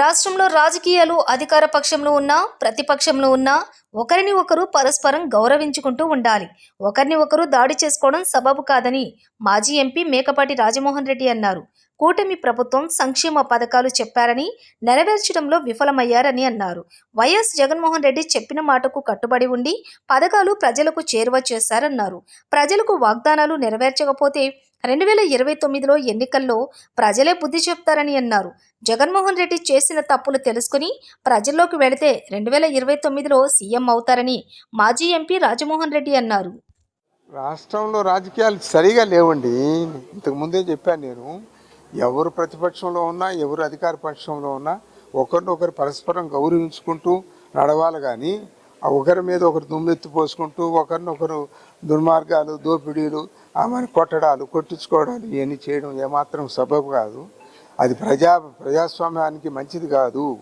రాష్ట్రంలో రాజకీయాలు అధికార పక్షంలో ఉన్నా ప్రతిపక్షంలో ఉన్నా ఒకరిని ఒకరు పరస్పరం గౌరవించుకుంటూ ఉండాలి. ఒకరిని ఒకరు దాడి చేసుకోవడం సబబు కాదని మాజీ ఎంపీ మేకపాటి రాజమోహన్ రెడ్డి అన్నారు. కూటమి ప్రభుత్వం సంక్షేమ పథకాలు చెప్పారని నెరవేర్చడంలో విఫలమయ్యారని అన్నారు. వైఎస్ జగన్మోహన్ రెడ్డి చెప్పిన మాటకు కట్టుబడి ఉండి పథకాలు ప్రజలకు చేరువ చేశారన్నారు. ప్రజలకు వాగ్దానాలు నెరవేర్చకపోతే రెండు వేల ఇరవై తొమ్మిదిలో ఎన్నికల్లో ప్రజలే బుద్ధి చెప్తారని అన్నారు. జగన్మోహన్ రెడ్డి చేసిన తప్పులు తెలుసుకుని ప్రజల్లోకి వెళితే రెండు వేల ఇరవై తొమ్మిదిలో సీఎం అవుతారని మాజీ ఎంపీ రాజమోహన్ రెడ్డి అన్నారు. రాష్ట్రంలో రాజకీయాలు సరిగా లేవండి. ఇంతకు ముందే చెప్పాను నేను. ఎవరు ప్రతిపక్షంలో ఉన్నా ఎవరు అధికార పక్షంలో ఉన్నా ఒకరినొకరు పరస్పరం గౌరవించుకుంటూ నడవాలి కానీ ఆ ఒకరి మీద ఒకరు దుమ్మెత్తి పోసుకుంటూ ఒకరినొకరు దుర్మార్గాలు దోపిడీలు ఆమెను కొట్టడాలు కొట్టించుకోవడాలు ఇవన్నీ చేయడం ఏమాత్రం సబబు కాదు. అది ప్రజా ప్రజాస్వామ్యానికి మంచిది కాదు.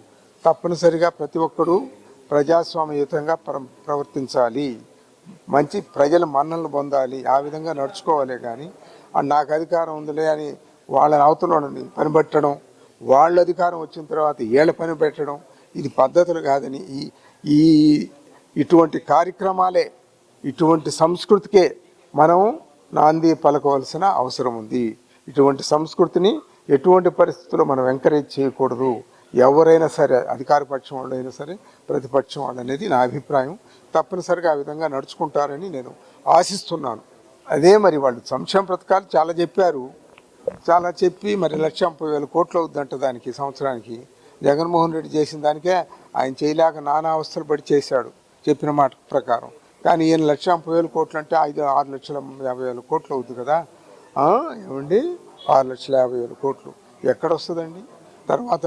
తప్పనిసరిగా ప్రతి ఒక్కరూ ప్రజాస్వామ్యయుతంగా ప్ర ప్రవర్తించాలి. మంచి ప్రజల మన్ననలు పొందాలి. ఆ విధంగా నడుచుకోవాలి కానీ నాకు అధికారం ఉందిలే అని వాళ్ళని అవతలని పని పెట్టడం వాళ్ళ అధికారం వచ్చిన తర్వాత ఏళ్ళ పని పెట్టడం ఇది పద్ధతులు కాదని ఈ ఈ ఇటువంటి కార్యక్రమాలే ఇటువంటి సంస్కృతికే మనం నాంది పలకవలసిన అవసరం ఉంది. ఇటువంటి సంస్కృతిని ఎటువంటి పరిస్థితుల్లో మనం ఎంకరేజ్ చేయకూడదు. ఎవరైనా సరే అధికార పక్షం వాళ్ళైనా సరే ప్రతిపక్షం వాళ్ళు అనేది నా అభిప్రాయం. తప్పనిసరిగా ఆ విధంగా నడుచుకుంటారని నేను ఆశిస్తున్నాను. అదే మరి వాళ్ళు సంక్షేమ పథకాలు చాలా చెప్పారు. చాలా చెప్పి మరి లక్ష ముప్పై వేల కోట్లు అవుద్దంట దానికి సంవత్సరానికి. జగన్మోహన్ రెడ్డి చేసిన దానికే ఆయన చేయలేక నానా అవస్థలు పడి చేశాడు చెప్పిన మాట ప్రకారం. కానీ ఈయన లక్ష ముప్పై వేల కోట్లు అంటే ఐదు ఆరు లక్షల యాభై వేల కోట్లు అవుతుంది కదా. ఏమండి? ఆరు లక్షల యాభై వేల కోట్లు. ఎక్కడ వస్తుందండి తర్వాత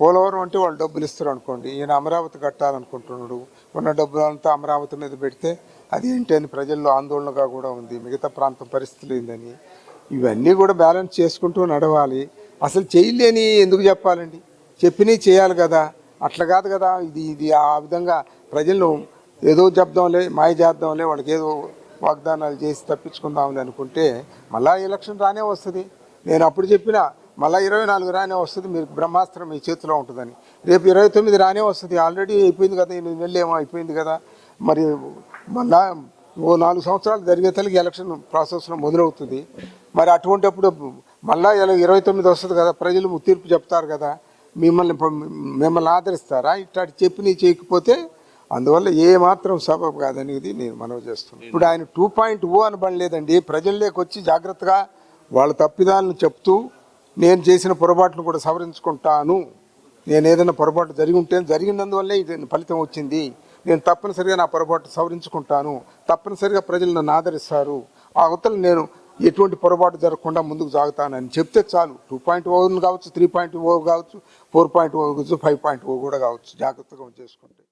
పోలవరం అంటే వాళ్ళు డబ్బులు ఇస్తారు అనుకోండి. ఈయన అమరావతి కట్టాలనుకుంటున్నాడు. ఉన్న డబ్బులంతా అమరావతి మీద పెడితే అది ఏంటి అని ప్రజల్లో ఆందోళనగా కూడా ఉంది. మిగతా ప్రాంతం పరిస్థితులు ఏందని. ఇవన్నీ కూడా బ్యాలెన్స్ చేసుకుంటూ నడవాలి. అసలు చేయలేని ఎందుకు చెప్పాలండి? చెప్పినవి చేయాలి కదా. అట్లా కాదు కదా. ఇది ఇది ఆ విధంగా ప్రజలను ఏదో చెప్దాంలే మాయ చేద్దాంలే వాళ్ళకి ఏదో వాగ్దానాలు చేసి తప్పించుకుందాంలే అనుకుంటే మళ్ళా ఎలక్షన్ రానే వస్తుంది. నేను అప్పుడు చెప్పిన మళ్ళా ఇరవై నాలుగు రానే వస్తుంది. మీరు బ్రహ్మాస్త్రం మీ చేతిలో ఉంటుందని. రేపు ఇరవై తొమ్మిది రానే వస్తుంది. ఆల్రెడీ అయిపోయింది కదా ఎనిమిది నెలలు ఏమో అయిపోయింది కదా. మరి మళ్ళా ఓ నాలుగు సంవత్సరాలు జరిగే తల్లికి ఎలక్షన్ ప్రాసెస్లో మొదలవుతుంది. మరి అటువంటిప్పుడు మళ్ళా ఇలా ఇరవై తొమ్మిది వస్తుంది కదా ప్రజలు తీర్పు చెప్తారు కదా మిమ్మల్ని మిమ్మల్ని ఆదరిస్తారా? ఇట్లా చెప్పి చేయకపోతే అందువల్ల ఏ మాత్రం సబబు కాదనేది నేను మనవి చేస్తున్నాను. ఇప్పుడు ఆయన టూ పాయింట్ ఓ అనబడలేదండి. ప్రజల్లోకి వచ్చి జాగ్రత్తగా వాళ్ళ తప్పిదాలను చెప్తూ నేను చేసిన పొరపాట్లు కూడా సవరించుకుంటాను. నేను ఏదైనా పొరపాటు జరిగి ఉంటే జరిగినందువల్లే ఇది ఫలితం వచ్చింది. నేను తప్పనిసరిగా నా పొరపాటు సవరించుకుంటాను. తప్పనిసరిగా ప్రజలు నన్ను ఆదరిస్తారు. ఆ అవతల నేను ఎటువంటి పొరపాటు జరగకుండా ముందుకు సాగుతానని చెప్తే చాలు. టూ పాయింట్ ఓ కావచ్చు త్రీ పాయింట్ ఓ కావచ్చు ఫోర్ పాయింట్ ఓ కావచ్చు ఫైవ్ పాయింట్ ఓ కూడా కావచ్చు. జాగ్రత్తగా చేసుకుంటే